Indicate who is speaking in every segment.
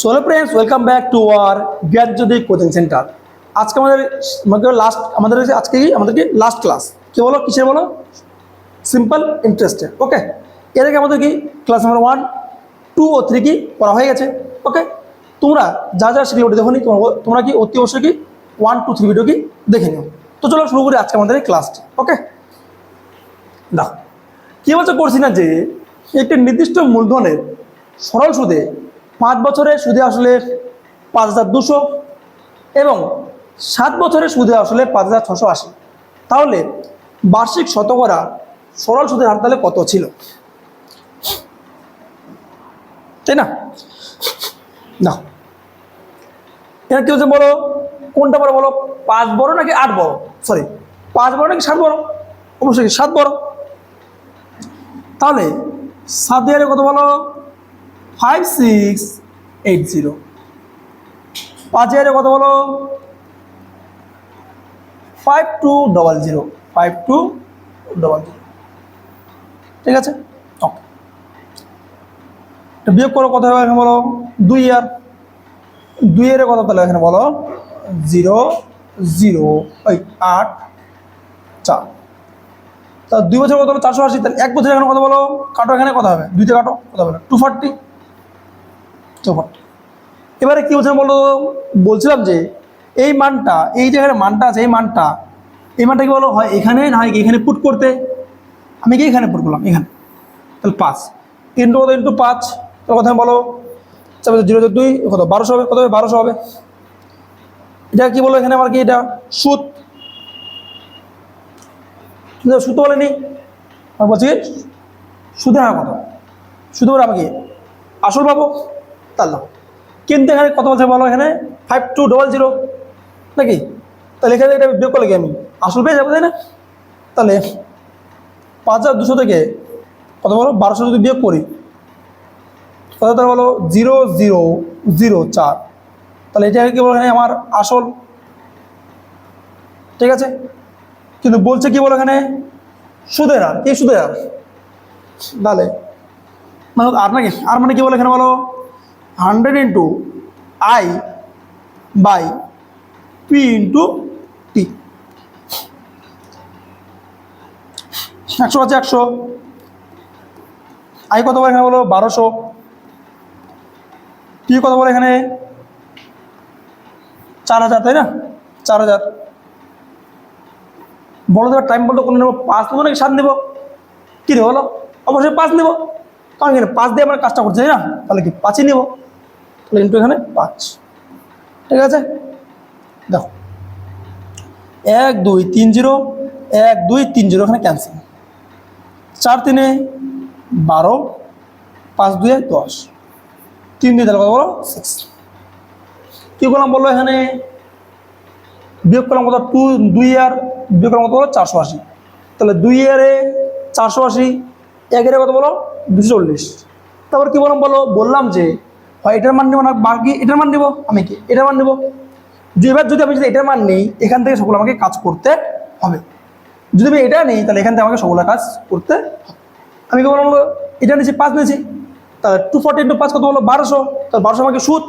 Speaker 1: Solo friends welcome back to our Gyanjyoti coaching centre আজকে আমাদের আমাদের লাস্ট আমাদের আজকে কি? আমাদেরকে লাস্ট ক্লাস কি বলো? কিসের বলো? সিম্পল ইন্টারেস্টেড ওকে এর আগে আমাদের কি? ক্লাস নাম্বার ওয়ান টু ও থ্রি কি পড়া হয়ে গেছে ওকে তোমরা যা যা ওটা দেখো নি, তোমরা কি অতি অবশ্যই কি ওয়ান টু থ্রি ভিডিও কি দেখে নিও। তো চলো শুরু করি আজকে আমাদের এই ক্লাসটি ওকে দেখো, কি বলছে করছি না যে, একটি নির্দিষ্ট মূলধনের সরল সুদে পাঁচ বছরে সুদে আসলে পাঁচ হাজার দুশো এবং সাত বছরে সুদে আসলে পাঁচ হাজার ছশো আশি। তাহলে বার্ষিক শতকরা সরল সুদের হার তাহলে কত ছিল? তাই না? না। এখানে কি হচ্ছে বলো? কোনটা বড় বলো? পাঁচ বড় নাকি আট বড়? সরি পাঁচ বড় নাকি সাত বড়? অবশ্যই সাত বড়। তাহলে সাত হাজারে কত বলো? ফাইভ সিক্স এইট জিরো পাঁচ হাজারে কত বলো? Five two double zero five two double zero ঠিক আছে? ওকে বিয়োগ করো কত হবে এখানে বলো? দুই ইয়ার দুই ইয়ারে কত তাহলে এখানে বলো? জিরো জিরো ওই আট চার তা দুই বছর কত হলো? চারশো আশি। তাহলে এক বছর এখানে কত বলো? কাটো এখানে কত হবে? দুইতে কাটো, কত হবে? টু ফর্টি ফর্টি এবারে কী বলছিলাম বলো? বলছিলাম যে এই মানটা, এই যে এখানে মানটা আছে, এই মানটা এই মানটা কি বলো? হয় এখানে না হয় এখানে পুট করতে? আমি কি এখানে পুট করলাম? এখানে। তাহলে পাঁচ। ইন্টু কত? ইন্টু পাঁচ। তাহলে কথা বলো? তারপরে জিরো দুই, কত? বারোশো হবে। কত হবে? বারোশো হবে। এটা কি বলো এখানে আমার কি এটা? সুদ কিন্তু সুদ তো বলেনি বলছি সুদের হার কত? সুদ বলে আমাকে আসল পাবো? তার নাম। কিন্তু এখানে কত বলছে বলো এখানে ফাইভ টু ডবল জিরো নাকি? তাহলে এখানে এটা বিয়োগ করলে কি আমি আসল পেয়ে যাব, তাই না? তাহলে পাঁচ হাজার দুশো থেকে কত বলো, বারোশো যদি বিয়োগ করি কত তার বলো জিরো জিরো জিরো চার। তাহলে এটা কি বলো এখানে? আমার আসল। ঠিক আছে? কিন্তু বলছে কি বলো এখানে? সুদের হার। কি সুদের হার? তাহলে মানে আর নাকি? আর মানে কি বলে এখানে বলো? Hundred into I by P into T একশো আছে একশো। আই কত বলে এখানে বলো? বারোশো। পি কত বলে এখানে? চার হাজার, তাই না? চার হাজার। বলো তো টাইম বলতো কোনো নেব? পাঁচ নেব নাকি সাত নেব? কী রে বলো? অবশ্যই পাঁচ নেব। কারণ এখানে পাঁচ দিয়ে আমরা কাজটা করছি, তাই না? তাহলে কি পাঁচই নেব? তাহলে ইন্টু এখানে পাঁচ। ঠিক আছে? দেখো। এক, দুই, তিন, জিরো। এক, দুই, তিন, জিরো, এখানে ক্যান্সেল চার, তিনে বারো। পাঁচ, দুয়ে দশ। তিন দুই তাহলে কত বলো? সিক্স কী করলাম বলল এখানে? বিয়োগ করলাম কত? টু দুই ইয়ার বিয়োগ করলাম কত বলো? চারশো আশি। তাহলে দুই ইয়ারে চারশো আশি এক একের কত বলো? দুশো চল্লিশ। তারপর কী বললাম বলো? বললাম যে হয় এটার মান নেব না বাকি এটার মান নেব আমি কি? এটার মান নেব। যে এবার যদি আমি যদি এটার মান নেই এখান থেকে সকল আমাকে কাজ করতে হবে। যদি আমি এটা নেই তাহলে এখান থেকে আমাকে সকল কাজ করতে আমি কি বললাম বলো, এটা নিয়েছি পাঁচ নিয়েছি তাহলে টু ফর্টি ইন্টু পাঁচ কত বলো বারোশো। তাহলে বারোশো আমাকে সুদ।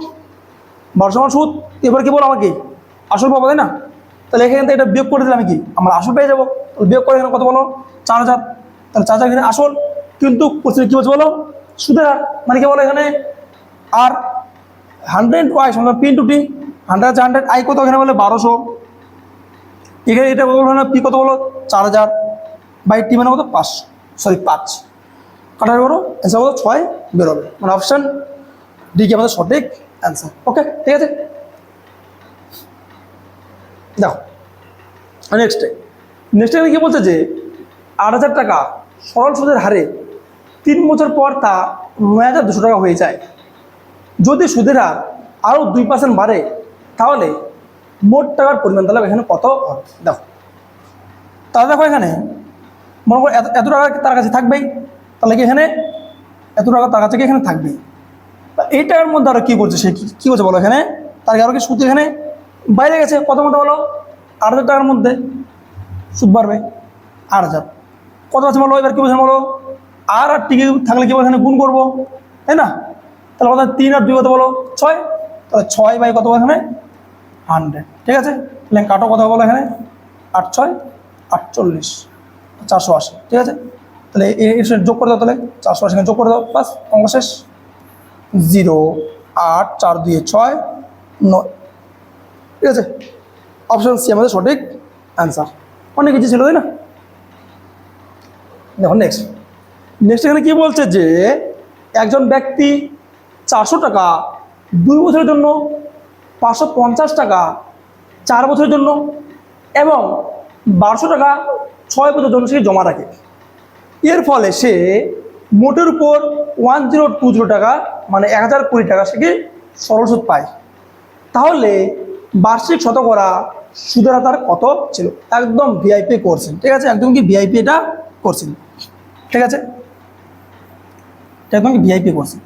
Speaker 1: বারোশো আমার সুদ। এবার কি বলো আমাকে? আসল পাবো তাই না? তাহলে এখান থেকে এটা বিয়োগ করে দিলে আমি কি? আমরা আসল পেয়ে যাব। তাহলে বিয়োগ করে এখানে কত বলো? চার হাজার। তাহলে চার হাজার এখানে আসল। কিন্তু কী বলছে বলো? সুদের হার। মানে কি বলো এখানে? আর হান্ড্রেড ওয়াই সমান P into T hundred hundred I কত এখানে বলে? বারোশো। এখানে এটা বলব না পি কত বলো? চার হাজার। বাই টি মানে কত? পাঁচশো সরি পাঁচ। কাটার বলো অ্যান্সার কত ছয়, বেরোবে। মানে অপশান ডি কি আমাদের সঠিক অ্যান্সার ওকে ঠিক আছে? দেখো নেক্সট নেক্সট কী বলছে যে, আট হাজার টাকা সরল সুদের হারে তিন বছর পর তা নয় হাজার দুশো টাকা হয়ে যায়। যদি সুদের হার আরও দুই পার্সেন্ট বাড়ে, তাহলে মোট টাকার পরিমাণ তাহলে এখানে কত হবে? দেখো। তাহলে দেখো এখানে, মনে করো এত এত টাকা তার কাছে থাকবেই। তাহলে কি এখানে? এত টাকা তার কাছে কি এখানে থাকবেই এই টাকার মধ্যে আরও কী করছে সে কী- করছে বলো এখানে? তার আরও কি সুদ এখানে বাইরে গেছে? কত মতো বলো? আট হাজার টাকার মধ্যে সুদ বাড়বে। আট হাজার। কত আছে বলো? এবার কী বলছে বলো? আর আর টিকে থাকলে কী বলো এখানে গুণ করব? তাই না? তাহলে কত? তিন আর দুই কত বলো? ছয়? তাহলে ছয় বাই কত এখানে? হান্ড্রেড ঠিক আছে? তাহলে কাটো কথা বলো এখানে? আট ছয় আটচল্লিশ। চারশো আশি। ঠিক আছে? তাহলে এর সাথে যোগ করে দাও তাহলে। চারশো আশি যোগ করে দাও। প্লাস অঙ্ক শেষ। জিরো, আট, চার, দুই, ছয়, নয়। ঠিক আছে? অপশান সি আমাদের সঠিক অ্যান্সার অনেক কিছু ছিল, তাই না? দেখো নেক্সট নেক্সট এখানে কি বলছে যে, একজন ব্যক্তি চারশো টাকা, দুই বছরের জন্য পাঁচশো পঞ্চাশ টাকা, চার বছরের জন্য এবং বারোশো টাকা ছয় বছরের জন্য সে জমা রাখে। এর ফলে সে মোটের উপর ওয়ান জিরো টু জিরো টাকা মানে এক হাজার কুড়ি টাকা সে সরল সুদ পায়। তাহলে বার্ষিক শতকরা সুদের তার কত ছিল? একদম ভিআইপি করছেন, ঠিক আছে? একদম কি ভিআইপি এটা করছেন? ঠিক আছে? একদম কি ভিআইপি করছেন?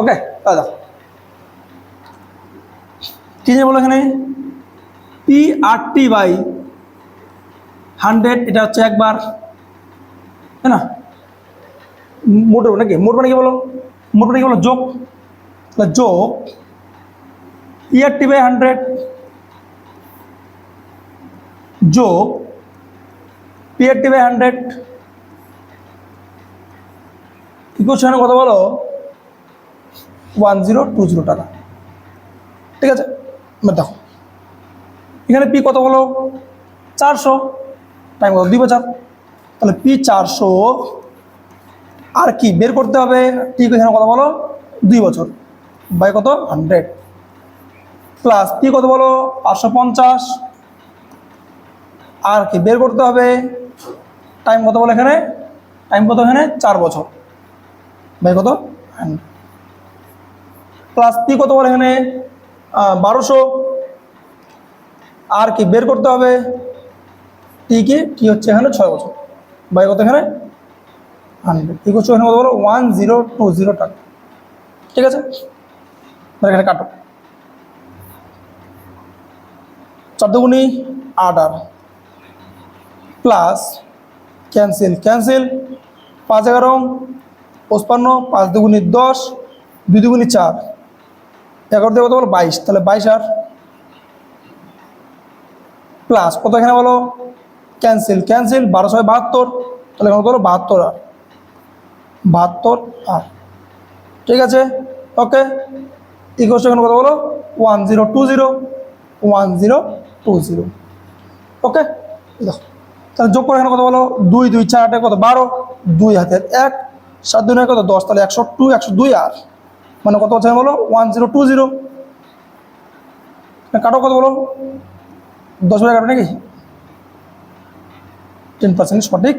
Speaker 1: ওকে দাদা কি যে বলো এখানে? P R T by hundred এটা হচ্ছে একবার, তাই না? মোট নাকি? মোট মানে কি বলো? মোট মানে কি বলো? যোগ। যোগ। ইয়ার টি বাই হান্ড্রেড যোগ। P R T by hundred ইকুয়েশনে কত বলো। ওয়ান জিরো টু জিরো টাকা। ঠিক আছে? দেখো। এখানে পি কত বলো চারশো। টাইম কত? দুই বছর। তাহলে পি চারশো। আর কি? বের করতে হবে। ঠিক এখানে কত বলো? দুই বছর। বাই কত? হান্ড্রেড প্লাস পি কত বলো? পাঁচশো পঞ্চাশ। আর কি? বের করতে হবে। টাইম কত বলো এখানে? টাইম কত এখানে? চার বছর। বাই কত? হান্ড্রেড প্লাস পি কত বলো এখানে? বারোশো। আর কি, বের করতে হবে? টি কি টি হচ্ছে এখানে ছয় বছর। বাই কত এখানে? হান্ড্রেড টি হচ্ছে এখানে কত বলো? ওয়ান জিরো টু জিরো টাকা। ঠিক আছে? এখানে কাটো। চার আট আর। প্লাস ক্যান্সেল ক্যান্সেল পাঁচ এগারো। পঁচপান্ন, পাঁচ দুগুনি দশ, দুই দুগুনি চার। এগারো দিয়ে কত বলো? বাইশ। তাহলে বাইশ আর প্লাস কত এখানে বলো? ক্যান্সেল ক্যান্সেল বারো ছয় বাহাত্তর। তাহলে এখানে বলো? বাহাত্তর আর। বাহাত্তর আর। ঠিক আছে? ওকে ইকোস এখানে কত বলো? One zero two zero one zero two zero okay তাহলে যোগ করে এখানে কত বলো? দুই দুই, চার, আটে কত? বারো। দুই হাতের এক, সাত দুই কত? দশ। তাহলে একশো টু একশো দুই আর। মানে কত হচ্ছে বলো? ওয়ান জিরো টু জিরো কাটো কত বলো? দশ হাজার কাটো নাকি? টেন পার্সেন্ট সঠিক।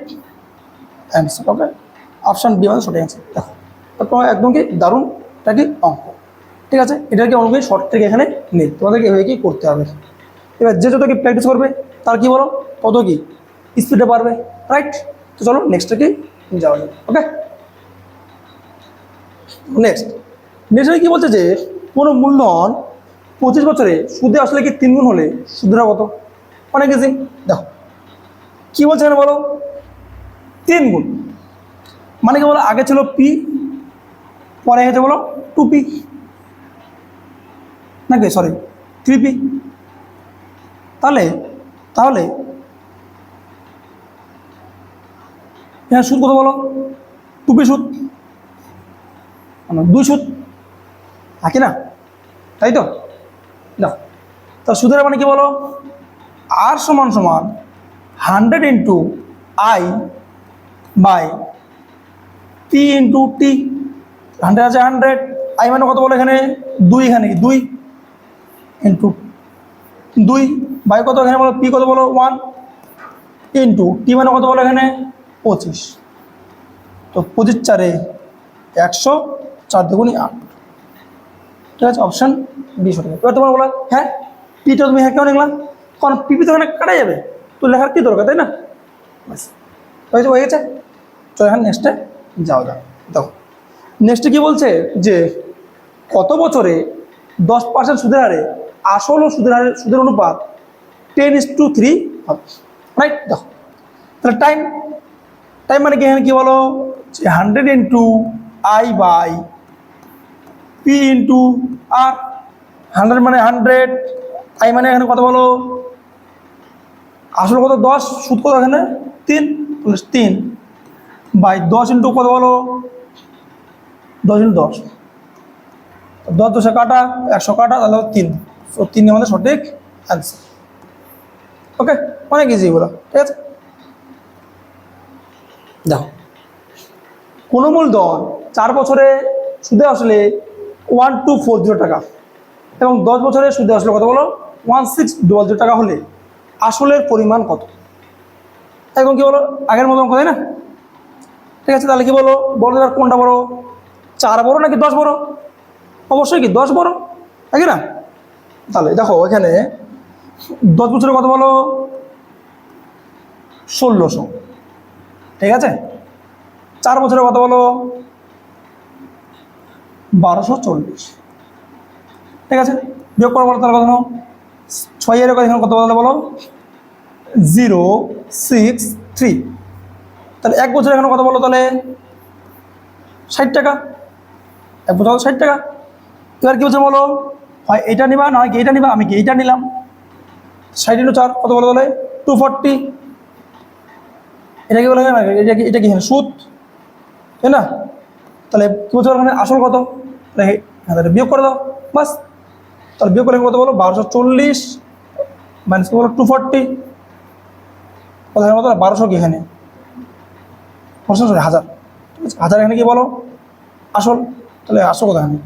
Speaker 1: অ্যান্সার ওকে অপশান বি মানে সঠিক অ্যান্সার দেখো, তারপর একদম কি দারুণ, এটা কি অঙ্ক। ঠিক আছে? এটাকে অঙ্কে? শর্ট থেকে এখানে নেই। তোমাদেরকে এভাবে কি করতে হবে। এবার যে যত কি প্র্যাকটিস করবে, তার কি বলো? তত কি স্পিডে পারবে। রাইট তো চলো নেক্সটটা কি যাওয়া যাবে ওকে নেক্সট নেক্সট কি বলছে যে কোনো মূলধন পঁচিশ বছরে সুদে আসলে কি তিন গুণ হলে সুদের কত? অনেক ইজি দেখো, কি বলছে এখানে বলো? তিন গুণ মানে কি বলো? আগে ছিল পি, পরে হয়েছে বলো টু পি। নাকি? সরি থ্রি পি তাহলে তাহলে হ্যাঁ সুদ কত বলো? টু পি সুদ। মানে দুই সুদ। থাকি না? তাই তো? না। তা সুদের মানে কি বলো? আর সমান সমান hundred into I by T into T hundred আছে হান্ড্রেড আই মানে কত বলো এখানে? দুই এখানে দুই ইন্টু দুই বাই কত এখানে বলো? পি কত বলো? ওয়ান ইন্টু টি মানে কত বলো এখানে? পঁচিশ। তো পঁচিশ চারে একশো চার দুগুণি আট। ঠিক আছে অপশান বি সঠিক। এবার তোমার বলা হ্যাঁ পিটা তুমি হ্যাঁ কেউ লিখলাম কারণ পিপি তো এখানে কাটা যাবে। তো লেখার কী দরকার, তাই না? হয়েছে হয়ে গেছে। তো এখন নেক্সটে যাও যাও দেখো নেক্সটে কী বলছে? যে কত বছরে দশ পার্সেন্ট সুদের হারে আসল ও সুদের হারে সুদের অনুপাত টেন ইস টু থ্রি হবে। রাইট দেখো। তাহলে টাইম টাইম মানে কি এখানে কি বলো? যে hundred into I by P into R hundred মানে হান্ড্রেড আই মানে এখানে কত বলো? আসল কত? দশ, সুদ কত এখানে? তিন প্লাস তিন বাই দশ ইন্টু কত বলো? দশ ইন্টু দশ। দশ দশে কাটা, একশো কাটা, তাহলে তিন। তিন আমাদের সঠিক অ্যান্সার ওকে অনেক ইজি এগুলো, ঠিক আছে? দেখো কোনো মূলধন চার বছরে সুদে আসলে ওয়ান টু ফোর জিরো টাকা। এবং দশ বছরের সুদে আসলে কত বলো? ওয়ান সিক্স ডবল জিরো টাকা হলে আসলের পরিমাণ কত? এখন কি বলো? আগের মতো অঙ্ক তাই না? ঠিক আছে, তাহলে কি বলো? বলো এবার কোনটা বড়? চার বড় নাকি দশ বড়? অবশ্যই কি দশ বড়? তাই না? তাহলে দেখো, এখানে দশ বছরে কত বলো? ষোলোশো। ঠিক আছে? চার বছরে কত বলো? বারোশো চল্লিশ। ঠিক আছে? বিয়োগ করা বলো তাহলে কত নাও ছয়ের কথা এখানে কত বলো বলো? Zero, six, three. তাহলে এক বছর এখানে কত বলো তাহলে? ষাট টাকা। এক বছর ষাট টাকা। এবার কি বলছে বলো? হয় এটা নিবা, না কি এইটা নিবা? আমি কি এইটা নিলাম? ষাট ইন্টু চার, কত বলো তাহলে? Two forty. এটা কি বলে এটা কি এটা কি সুদ? তাই না? তাহলে কি বলছো ওখানে আসল কত? তাহলে বিয়োগ করে দাও, বাস। তাহলে বিয়োগ করে কত বলো? বারোশো চল্লিশ মাইনাস বলো? টু ফর্টি কত বারোশো কি এখানে? হাজার। হাজার এখানে কি বলো? আসল। তাহলে আসল কত এখানে।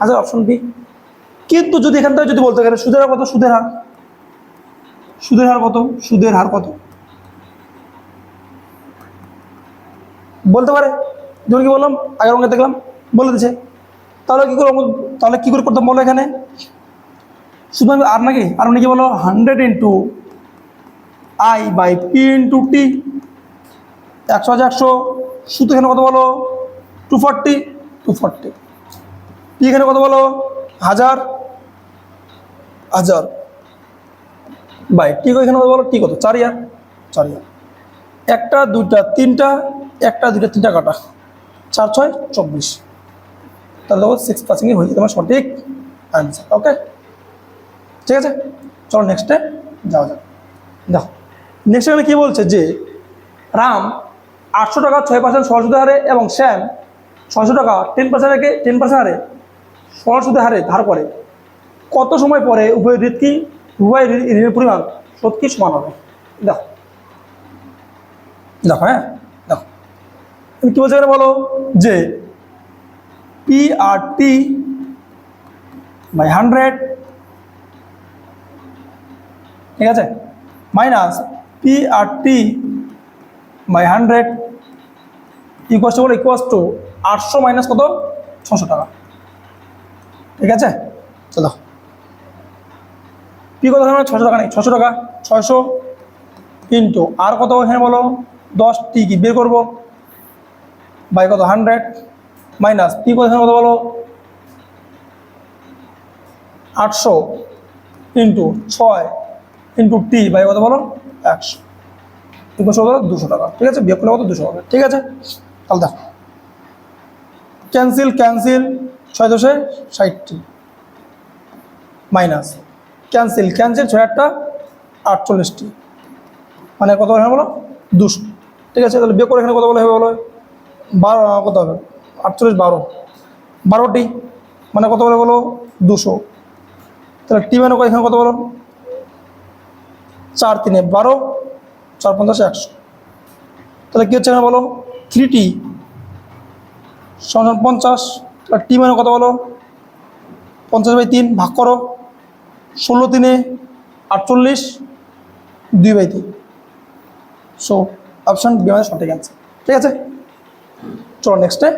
Speaker 1: হাজার অপশন বি কিন্তু যদি এখান থেকে যদি বলতে গেলে সুদের হার কত? সুদের হার। সুদের হার কত? সুদের হার কত? বলতে পারে। যেমন কি বললাম, আগের অঙ্কে দেখলাম, বলে দিছে। তাহলে কী করে তাহলে কী করে করতাম বলো এখানে? শুধু আমি আর নাকি, আর মানে কি বলো hundred into I by P into T একশো হাজার একশো। শুধু এখানে কত বলো two forty two forty P এখানে কত বলো, হাজার হাজার। বাই টি এখানে কত বলো? টি কত? চার ইয়ার চার ইয়ার। একটা, দুইটা, তিনটা, একটা, দুইটা, তিনটা কাটা। চার ছয় চব্বিশ। তাহলে দেখো সিক্স পার্সেন্টই হয়ে তোমার সঠিক অ্যান্সার ওকে ঠিক আছে? চলো নেক্সটে যাওয়া যাক। দেখো নেক্সট এখানে কী বলছে যে, রাম আটশো টাকা ছয় পার্সেন্ট সরল সুদের হারে এবং শ্যাম ছশো টাকা টেন পার্সেন্ট রেখে টেন পার্সেন্ট হারে সরল সুদের হারে ধার করে। কত সময় পরে উভয় ঋণ কি? উভয় ঋণের পরিমাণ কি সমান হবে? দেখো। দেখো হ্যাঁ? কী বলছে এখানে বলো? যে P R T by hundred ঠিক আছে? Minus P R T by hundred equals two বলো ইকুয়াস টু আটশো মাইনাস কত? ছশো টাকা। ঠিক আছে? চলো। পি কত এখানে ছশো টাকা নেই, ছশো টাকা, ছয়শো ইন্টু আর কত এখানে বলো? দশ টি কি? বের করব। বাই কত? হান্ড্রেড মাইনাস পি কত কত বলো? আটশো ইন্টু ছয় ইন্টু টি বাই কত বলো? একশো। ইকুয়াল কত? দুশো টাকা। ঠিক আছে? বিয়োগ করলে কত? দুশো টাকা ঠিক আছে? তাহলে দেখো। ক্যান্সেল ক্যান্সেল, ছয় দশে ষাটটি। মাইনাস। ক্যান্সেল ক্যান্সেল, ছয় আটটা, আটচল্লিশটি। মানে কত বলো? দুশো। ঠিক আছে? তাহলে বিয়োগ করে এখানে কত বলে হবে বলো? বারো কত হবে? আটচল্লিশ, বারো। বারোটি মানে কত বলে বলো? দুশো। তাহলে টি মানে এখানে কত বলো? চার তিনে। বারো, চার পঞ্চাশে একশো। তাহলে কী হচ্ছে এখানে বলো? থ্রি টি সমান পঞ্চাশ। তাহলে টি মানে কত বলো? পঞ্চাশ বাই তিন, ভাগ করো। ষোলো তিনে আটচল্লিশ, দুই বাই তিন। সো অপশান বি আমাদের সঠিক অ্যান্সার ঠিক আছে? চলো নেক্সটে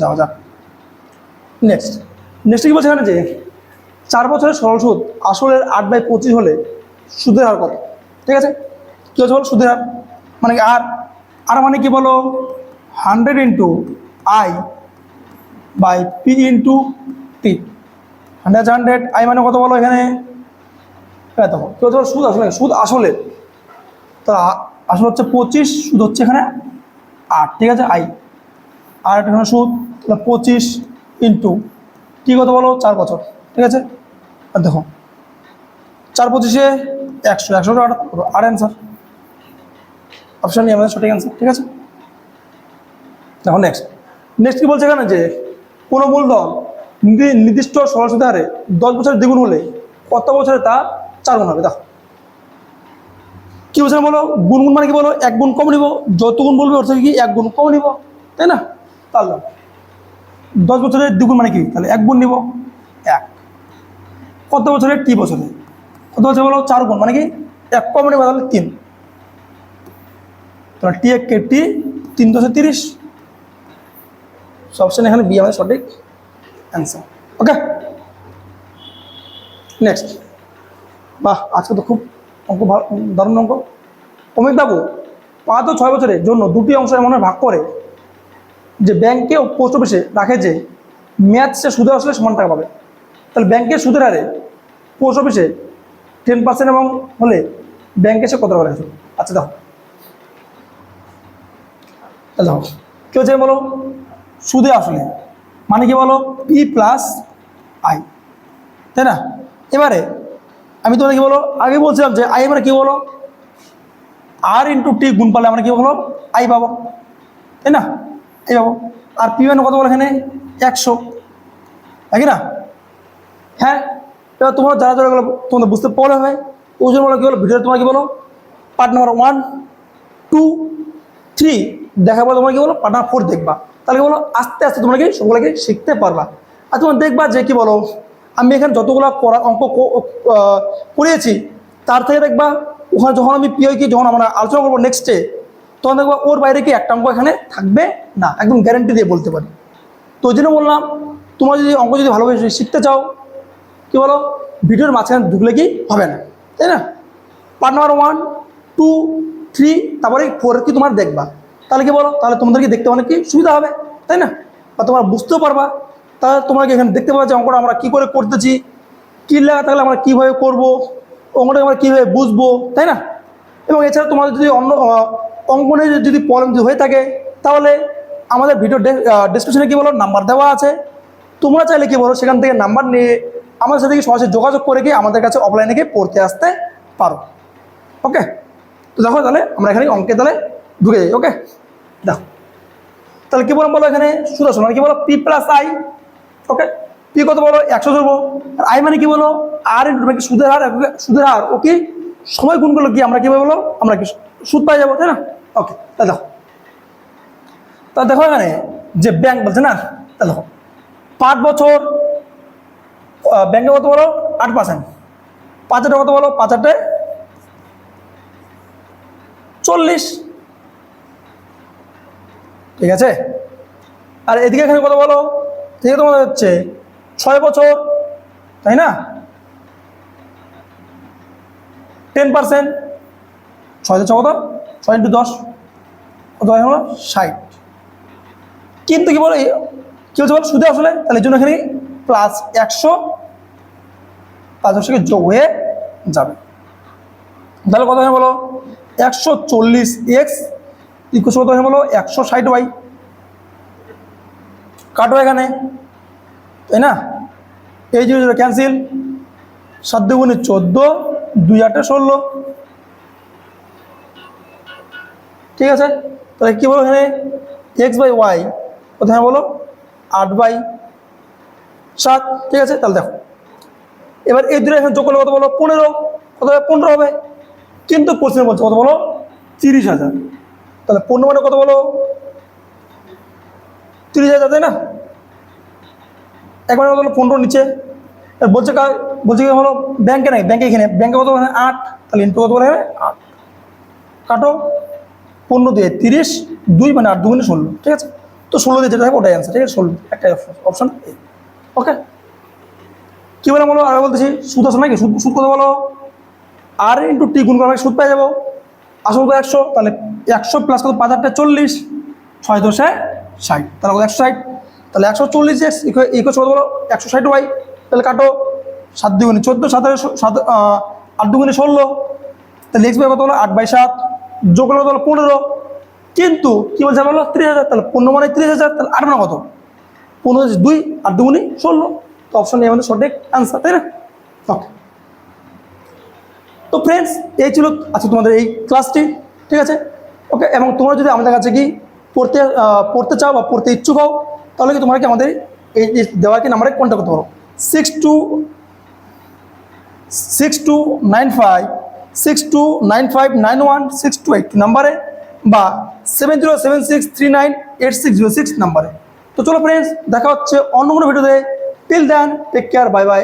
Speaker 1: যাওয়া যাক। নেক্সট নেক্সট কি বলছে এখানে যে চার বছরের সরল সুদ আসলের আট বাই পঁচিশ হলে সুদের হার কত? ঠিক আছে? কী হচ্ছে বলো? সুদের হার। মানে কি আর? আর মানে কি বলো? Hundred into I by P into T hundred hundred I মানে কত বলো এখানে? দেখো, কী হচ্ছে বলো? সুদ আসলে সুদ আসলে। তা আসলে হচ্ছে পঁচিশ, সুদ হচ্ছে এখানে আট। ঠিক আছে? আই আর একটা সুদ তাহলে পঁচিশ ইন্টু কী কত বলো? চার বছর, ঠিক আছে? আর দেখো, চার পঁচিশে একশো একশো আট আর অ্যান্সার অপশান নিয়ে আমাদের সঠিক অ্যান্সার ঠিক আছে? দেখো নেক্সট নেক্সট কি বলছে এখানে? যে কোনো মূলধন নির্দি- নির্দিষ্ট সরস্বতী হারে দশ বছরের দ্বিগুণ হলে কত বছরে তা চার গুণ হবে? দেখো। কি বলছে বলো? গুণ গুণ মানে কি বলো? এক গুণ কম নিব, যত গুণ বলবে ওর থেকে কি এক গুণ কম নিব? তাই না? দাও। দশ বছরের দ্বিগুণ মানে কি? তাহলে এক গুণ নিব, এক। কত বছরের টি বছরে। কত বছর বলো? চার গুণ। মানে কি? এক কম নিব তাহলে তিন। তাহলে টি এক কে টি, তিন দশে তিরিশ। অপশন এখানে বি আমাদের সঠিক অ্যান্সার ওকে নেক্সট বাহ, আজকে তো খুব অঙ্ক ভালো দারুণ অঙ্ক। অমিত বাবু পাঁচ ও ছয় বছরের জন্য দুটি অংশ এমন ভাগ করে। যে ব্যাংকে পোস্ট অফিসে রাখে যে মেয়াদ সে সুদে আসলে সমান টাকা পাবে। তাহলে ব্যাংকের সুদের হারে পোস্ট অফিসে টেন পার্সেন্ট এবং হলে ব্যাংকে সে কত টাকা রাখে আচ্ছা দেখো। দেখো, কেউ যে বলো সুদে আসলে মানে কি বলো? পি প্লাস আই তাই না? এবারে আমি তোমাদের কি বলো, আগে বলছিলাম যে আই মানে কি বলো? আর ইন্টু টি গুণ পালে আমরা কি বলো? আই পাবো, তাই না? পাবো আর পি মানে কত বলো এখানে? একশো। নাকি না? হ্যাঁ এবার তোমরা যারা যারা গেলো তোমাদের বুঝতে প্রবলেম হয় ওই জন্য বলো কি বলো ভিডিও তোমার কি বলো? Part number one two three দেখার পর তোমরা কি বলো? পার্ট নাম্বার ফোর দেখবা। তাহলে কি বলো? আস্তে আস্তে তোমরা কি সবগুলোকে শিখতে পারবা। আর তোমরা দেখবা যে কি বলো, আমি এখানে যতগুলো করা অঙ্ক করিয়েছি, তার থেকে দেখবা, ওখানে যখন আমি পিও কি যখন আমরা আলোচনা করব নেক্সটে তখন দেখবা ওর বাইরে কি একটা অঙ্ক এখানে থাকবে? না, একদম গ্যারেন্টি দিয়ে বলতে পারি। তো ওই জন্য বললাম, তোমরা যদি অঙ্ক যদি ভালোভাবে যদি শিখতে চাও, কি বলো, ভিডিওর মাঝখানে ঢুকলে কি হবে না, তাই না? Part number one two three তারপরে ফোর কি তোমার দেখবা। তাহলে কি বলো, তাহলে তোমাদেরকে দেখতে অনেক কি সুবিধা হবে, তাই না? বা তোমরা বুঝতেও পারবা, তাহলে তোমরা এখানে দেখতে পাবা যে অঙ্কটা আমরা কী করে করতেছি, কী লেখা থাকলে আমরা কীভাবে করব, অঙ্কটাকে আমরা কীভাবে বুঝব, তাই না? এবং এছাড়া তোমাদের যদি অন্য অঙ্কনে যদি প্রবলেম যদি হয়ে থাকে, তাহলে আমাদের ভিডিও ডিসক্রিপশনে কী বলো? নাম্বার দেওয়া আছে। তোমরা চাইলে কী বলো? সেখান থেকে নাম্বার নিয়ে আমাদের সাথে সরাসরি যোগাযোগ করে গিয়ে আমাদের কাছে অফলাইনে গিয়ে পড়তে আসতে পারো। ওকে তো দেখো তাহলে, আমরা এখানে অঙ্কে তাহলে ঢুকে যাই ওকে দেখো। তাহলে কী বললাম বলো এখানে? সুদা শোনো কি বলো? P plus I okay P কত বলো? একশো ধরবো। আর আই মানে কি বলো? আর মানে সুদের হার? সুদের হার? ও কি? সময় গুণ করল কি আমরা কীভাবে বলো? আমরা কি সুদ পাই যাব, তাই না? ওকে তা দেখো। তা দেখো এখানে যে ব্যাংক বলছে না, তা দেখো। পাঁচ বছর ব্যাংকে কত বলো? আট পার্সেন্ট পাঁচ হাজার কত বলো? পাঁচ হাজার চল্লিশ। ঠিক আছে? আর এদিকে এখানে কত বলো? এদিকে তোমাদের হচ্ছে ছয় বছর, তাই না? টেন পার্সেন্ট ছয় হাজার কত? ছয় ইন্টু দশ, কত হলো? ষাট। কিন্তু কি বলো, কি হচ্ছে বলো? সুদে আসলে? তাহলে জন্য এখানে প্লাস একশো, পাঁচ বছরকে যোগ হয়ে যাবে। তাহলে কত হয় বলো? একশো চল্লিশ এক্স ইকুশ কত হয় বলো? একশো ষাট ওয়াই কাটো এখানে, তাই না? এই যে ক্যান্সেল সাত দুগুণে চোদ্দ, দুই আটে ষোলো ঠিক আছে? তাহলে কী বলো এখানে? এক্স বাই ওয়াই কোথায় বলো, আট বাই সাত, ঠিক আছে? তাহলে দেখো। এবার এই দুটো এখানে যোগ করলে কত বলো? পনেরো। কত পনেরো হবে। কিন্তু কোশ্চেন বলছে কত বলো? তিরিশ হাজার। তাহলে পনেরো মানে কত বলো? তিরিশ হাজার, তাই না? একবার কত হলো পনেরো নিচে বলছে কার? বলছে কি হলো ব্যাংকে নাই। ব্যাংকে এখানে। ব্যাংকে কত বলে? আট। তাহলে ইন্টু কত বলে আট। কাটো। পনেরো দিয়ে তিরিশ, দুই মানে আট দুগুণে ষোলো, ঠিক আছে? তো ষোলো দিয়ে যেটা থাকবে ওটাই অ্যান্সার ঠিক আছে? ষোলো একটা অপশন ওকে কী বলে বলো? আর বলতেছি, সুদ আছে নাকি? সুদ সুদ কথা বলো? আর ইন্টু টি গুণ করা সুদ পেয়ে যাব। আসল কত? একশো। তাহলে একশো প্লাস কত? পাঁচ হাজারটা চল্লিশ। ছয় দশে ষাট। তাহলে কত? একশো ষাট। তাহলে একশো চল্লিশ এক্স ইকো কত বলো? একশো ষাট ওয়াই তাহলে কাটো। সাত দুগুণে চোদ্দ, সাত সাত আট দুগুণে ষোলো। তাহলে এক্স বাই কত হলো আট বাই সাত। যোগ করলে কত হলো পনেরো। কিন্তু কি বলছে বলো ত্রিশ হাজার, তাহলে পনেরো মানে ত্রিশ হাজার, তাহলে আট মানে কত? পনেরো দুই আর দুগুনি ষোলো। তো অপশন নেই আমাদের সঠিক অ্যান্সার তাই না? ওকে তো ফ্রেন্ডস এই ছিল আচ্ছা তোমাদের এই ক্লাসটি ঠিক আছে? ওকে এবং তোমরা যদি আমাদের কাছে কি পড়তে পড়তে চাও বা পড়তে ইচ্ছুক হও, তাহলে কি তোমরা কি আমাদের এই যে দেওয়া কি নাম্বারে কন্ট্যাক্ট করতে পারো? Six two six two nine five six two nine five nine one six two eight নাম্বারে বা seven zero seven six three nine eight six zero six নাম্বারে। তো চলো ফ্রেন্ডস দেখা হচ্ছে অন্য কোনো ভিডিওতে till then take care bye bye